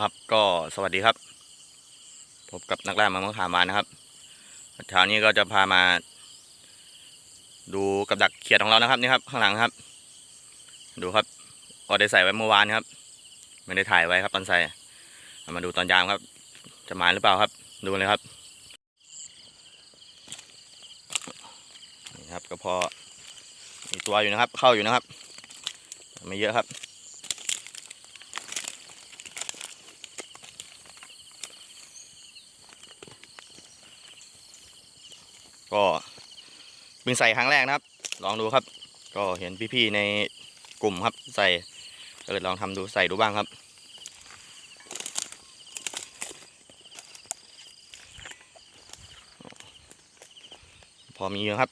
ครับก็สวัสดีครับ พบกับนักล่ามังมะขามานะครับเช้านี้ก็จะพามา ดูกับดักเขียดของเรานะครับนี่ครับข้างหลังครับ ดูครับก็ได้ใส่ไว้เมื่อวานครับไม่ได้ถ่ายไว้ครับตอนใส่มาดูตอนยามครับ จะมาหรือเปล่าครับ ดูเลยครับนี่ครับก็พอมีตัวอยู่นะครับ เข้าอยู่นะครับ ไม่เยอะครับ ก็เพิ่งใส่ครั้งแรกนะครับ ลองดูครับ ก็เห็นพี่ๆในกลุ่มครับใส่ก็เลยลองทำดูใส่ดูบ้างครับ พอมีอยู่ครับ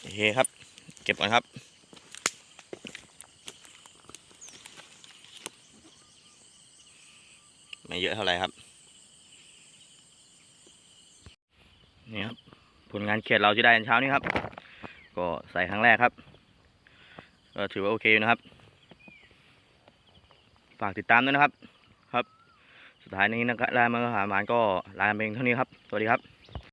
โอเคครับ เก็บก่อนครับ ไม่เยอะเท่าไหร่ครับ นี่ครับ ผลงานเขียดเราที่ได้ในเช้านี้ครับ ก็ใส่ครั้งแรกครับ ก็ถือว่าโอเคอยู่นะครับ ฝากติดตามด้วยนะครับ ครับ สุดท้ายนี้นะครับลามาหามานก็ลาไปเพียงเท่านี้ครับ สวัสดีครับ